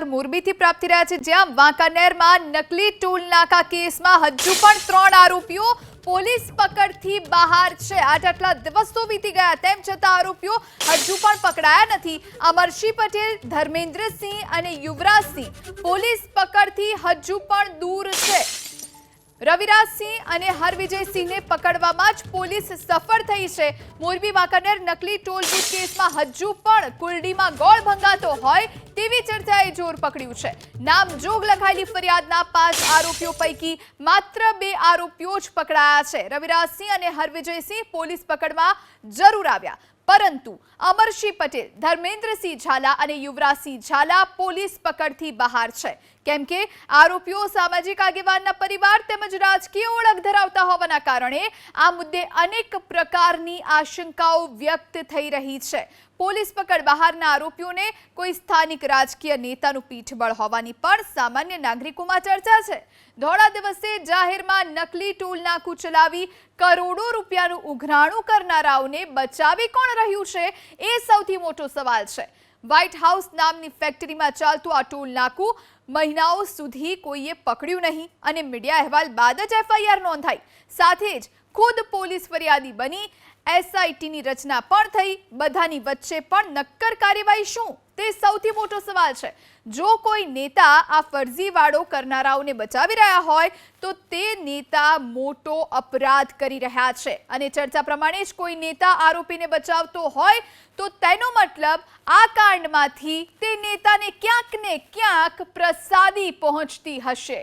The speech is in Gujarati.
સમાચાર મોરબીથી પ્રાપ્ત રહ્યા છે, જ્યાં વાંકાનેરમાં નકલી ટોલ નાકા કેસમાં હજુ પણ ત્રણ આરોપીઓ પોલીસ પકડથી બહાર છે. આઠ આટલા દિવસો વીતી ગયા, તેમ છતાં આરોપીઓ હજુ પણ પકડાયા નથી. અમરશી પટેલ, ધર્મેન્દ્રસિંહ અને યુવરાજસિંહ પોલીસ પકડથી હજુ પણ દૂર છે. રવિરાજસિંહ અને હરવિજયસિંહને પકડવામાં જ પોલીસ સફળ થઈ છે. મોરબી વાંકાનેર નકલી ટોલગેટ કેસમાં હજુ પણ કુલડીમાં ગોળ ભંગાતો હોય તેવી ચર્ચાએ જોર પકડ્યું છે. નામ જોગ લખાયેલી ફરિયાદના પાંચ આરોપીઓ પૈકી માત્ર બે આરોપીઓ જ પકડાયા છે. રવિરાજસિંહ અને હરવિજયસિંહ પોલીસ પકડમાં જરૂર આવ્યા. પરંતુ અમરસિંહ પટેલ, ધર્મેન્દ્રસિંહ ઝાલા અને યુવરાજસિંહ ઝાલા પોલીસ પકડથી બહાર છે. કેમ કે આરોપીઓ સામાજિક આગેવાનના પરિવાર તેમજ રાજકીય ઓળખ ધરાવતા હોવાના કારણે આ મુદ્દે અનેક પ્રકારની આશંકાઓ વ્યક્ત થઈ રહી છે. પોલીસ પકડ બહારના આરોપીઓને કોઈ સ્થાનિક રાજકીય નેતાનું પીઠબળ હોવાની પણ સામાન્ય નાગરિકોમાં ચર્ચા છે. ધોળા દિવસે જાહેરમાં નકલી ટોલ નાકું ચલાવી કરોડો રૂપિયાનું ઉઘરાણું કરનારાઓને બચાવી કોણ રહ્યું છે એ સૌથી મોટો સવાલ છે. વ્હાઇટ હાઉસ નામની ફેક્ટરીમાં ચાલતું આ ટોલ નાકું મહિનાઓ સુધી કોઈએ પકડ્યું નહીં અને મીડિયા અહેવાલ બાદ જ એફઆઈઆર નોંધાઈ. સાથે જ ખુદ પોલીસ ફરિયાદી બની એસઆઈટીની રચના પણ થઈ, બધાની વચ્ચે પણ નક્કર કાર્યવાહી શું? તે સૌથી મોટો સવાલ છે. જો કોઈ નેતા આ ફરજીવાળો કરનારાઓને બચાવી રહ્યા હોય, તો તે નેતા મોટો અપરાધ કરી રહ્યા છે. અને ચર્ચા પ્રમાણે જ કોઈ નેતા આરોપીને બચાવતો હોય, તો તેનો મતલબ આ કાંડમાંથી તે નેતાને ક્યાંક ને ક્યાંક પ્રસાદી પહોંચતી હશે.